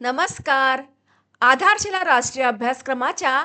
नमस्कार. आधारशिला राष्ट्रीय अभ्यासक्रमाच्या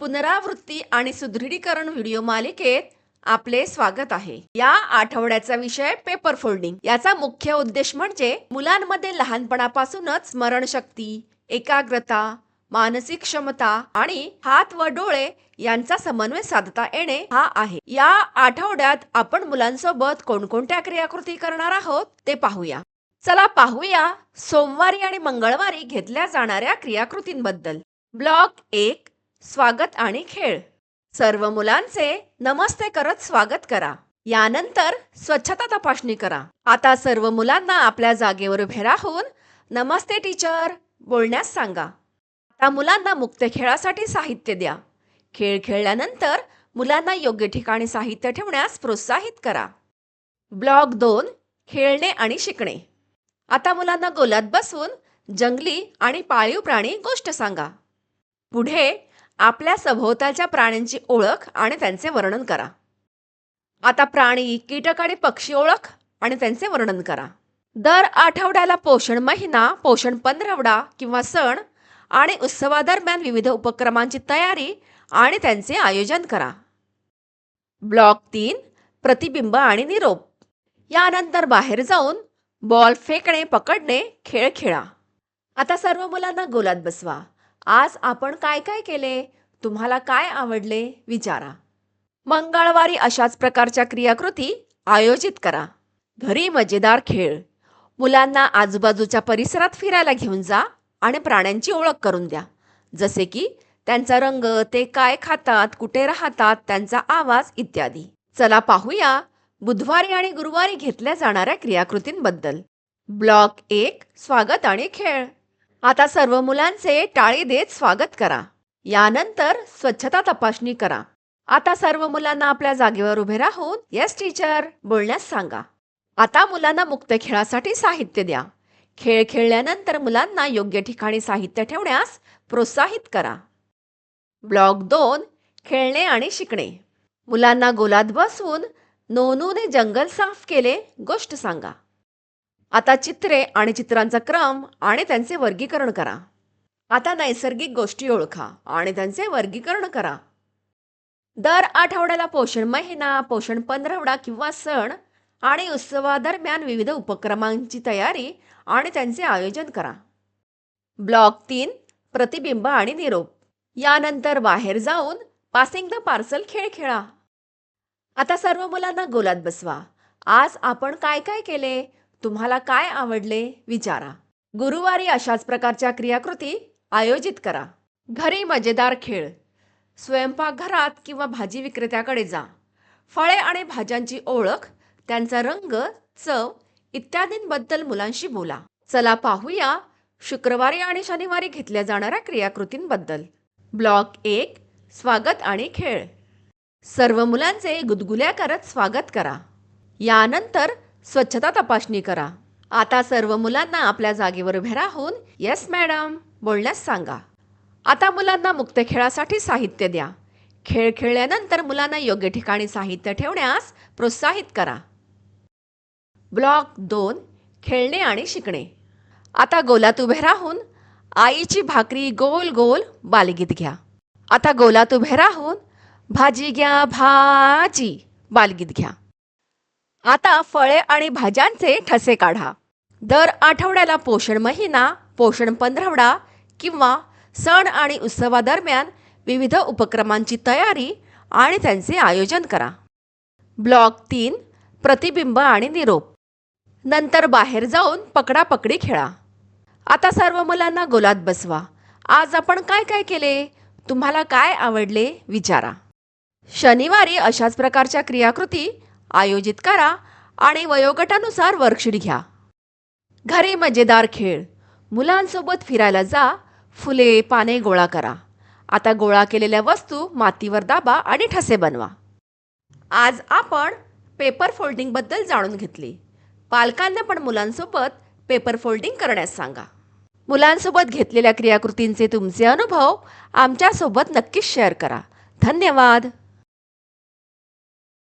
पुनरावृत्ती आणि सुदृढीकरण व्हिडिओ मालिकेत आपले स्वागत आहे. या आठवड्याचा विषय पेपर फोल्डिंग याचा मुख्य उद्देश म्हणजे मुलांमध्ये लहानपणापासूनच स्मरणशक्ती एकाग्रता मानसिक क्षमता आणि हात व डोळे यांचा समन्वय साधता येणे हा आहे. या आठवड्यात आपण मुलांसोबत कोणकोणत्या क्रियाकृती करणार आहोत ते पाहूया. चला पाहूया सोमवारी आणि मंगळवारी घेतल्या जाणाऱ्या क्रियाकृतींबद्दल. ब्लॉक एक स्वागत आणि खेळ. सर्व मुलांचे नमस्ते करत स्वागत करा. यानंतर स्वच्छता तपासणी करा. आता सर्व मुलांना आपल्या जागेवर उभे राहून नमस्ते टीचर बोलण्यास सांगा. आता मुलांना मुक्त खेळासाठी साहित्य द्या. खेळ खेळल्यानंतर मुलांना योग्य ठिकाणी साहित्य ठेवण्यास प्रोत्साहित करा. ब्लॉक दोन खेळणे आणि शिकणे. आता मुलांना गोलात बसवून जंगली आणि पाळीव प्राणी गोष्ट सांगा. पुढे आपल्या सभोवतालच्या प्राण्यांची ओळख आणि त्यांचे वर्णन करा. आता प्राणी कीटक आणि पक्षी ओळख आणि त्यांचे वर्णन करा. दर आठवड्याला पोषण महिना पोषण पंधरवडा किंवा सण आणि उत्सवादरम्यान विविध उपक्रमांची तयारी आणि त्यांचे आयोजन करा. ब्लॉक तीन प्रतिबिंब आणि निरोप. यानंतर बाहेर जाऊन बॉल फेकणे पकडणे खेळ खेळा. आता सर्व मुलांना गोलात बसवा. आज आपण काय काय केले? तुम्हाला काय आवडले? विचारा. मंगळवारी अशाच प्रकारच्या क्रियाकृती आयोजित करा. घरी मजेदार खेळ. मुलांना आजूबाजूच्या परिसरात फिरायला घेऊन जा आणि प्राण्यांची ओळख करून द्या. जसे की त्यांचा रंग ते काय खातात कुठे राहतात त्यांचा आवाज इत्यादी. चला पाहूया बुधवारी आणि गुरुवारी घेतल्या जाणाऱ्या क्रियाकृतींबद्दल. ब्लॉक एक स्वागत आणि खेळ. आता सर्व मुलांचे टाळी देत स्वागत करा. यानंतर स्वच्छता तपासणी करा. आता सर्व मुलांना आपल्या जागेवर उभे राहून येस टीचर बोलण्यास सांगा. आता मुलांना मुक्त खेळासाठी साहित्य द्या. खेळ खेळल्यानंतर मुलांना योग्य ठिकाणी साहित्य ठेवण्यास प्रोत्साहित करा. ब्लॉक दोन खेळणे आणि शिकणे. मुलांना गोलात बसवून नोनूने जंगल साफ केले गोष्ट सांगा. आता चित्रे आणि चित्रांचा क्रम आणि त्यांचे वर्गीकरण करा. आता नैसर्गिक गोष्टी ओळखा आणि त्यांचे वर्गीकरण करा. दर आठवड्याला पोषण महिना पोषण पंधरवडा किंवा सण आणि उत्सवादरम्यान विविध उपक्रमांची तयारी आणि त्यांचे आयोजन करा. ब्लॉक तीन प्रतिबिंब आणि निरोप. यानंतर बाहेर जाऊन पासिंग द पार्सल खेळ खेळा. आता सर्व मुलांना गोलात बसवा. आज आपण काय काय केले? तुम्हाला काय आवडले? विचारा. गुरुवारी अशाच प्रकारच्या क्रियाकृती आयोजित करा. घरी मजेदार खेळ. स्वयंपाकघरात किंवा भाजी विक्रेत्याकडे जा. फळे आणि भाज्यांची ओळख त्यांचा रंग चव इत्यादींबद्दल मुलांशी बोला. चला पाहूया शुक्रवारी आणि शनिवारी घेतल्या जाणाऱ्या क्रियाकृतींबद्दल. ब्लॉक एक स्वागत आणि खेळ. सर्व मुलांचे गुदगुल्या करत स्वागत करा. यानंतर स्वच्छता तपासणी करा. आता सर्व मुलांना आपल्या जागेवर उभे राहून येस मॅडम बोलण्यास सांगा. आता मुलांना मुक्त खेळासाठी साहित्य द्या. खेळ खेळल्यानंतर मुलांना योग्य ठिकाणी साहित्य ठेवण्यास प्रोत्साहित करा. ब्लॉक दोन खेळणे आणि शिकणे. आता गोलात उभे राहून आईची भाकरी गोल गोल बालगीत घ्या. आता गोलात उभे राहून भाजी घ्या भाजी. बालगीत घ्या. आता फळे आणि भाज्यांचे ठसे काढा. दर आठवड्याला पोषण महिना पोषण पंधरवडा किंवा सण आणि उत्सवादरम्यान विविध उपक्रमांची तयारी आणि त्यांचे आयोजन करा. ब्लॉक तीन प्रतिबिंब आणि निरोप. नंतर बाहेर जाऊन पकडापकडी खेळा. आता सर्व मुलांना गोलात बसवा. आज आपण काय काय केले? तुम्हाला काय आवडले? विचारा. शनिवारी अशाच प्रकारच्या क्रियाकृती आयोजित करा आणि वयोगटानुसार वर्कशीट घ्या. घरी मजेदार खेळ. मुलांसोबत फिरायला जा. फुले पाने गोळा करा. आता गोळा केलेल्या वस्तू मातीवर दाबा आणि ठसे बनवा. आज आपण पेपर फोल्डिंगबद्दल जाणून घेतली. पालकांना पण मुलांसोबत पेपर फोल्डिंग करण्यास सांगा. मुलांसोबत घेतलेल्या क्रियाकृतींचे तुमचे अनुभव आमच्यासोबत नक्कीच शेअर करा. धन्यवाद.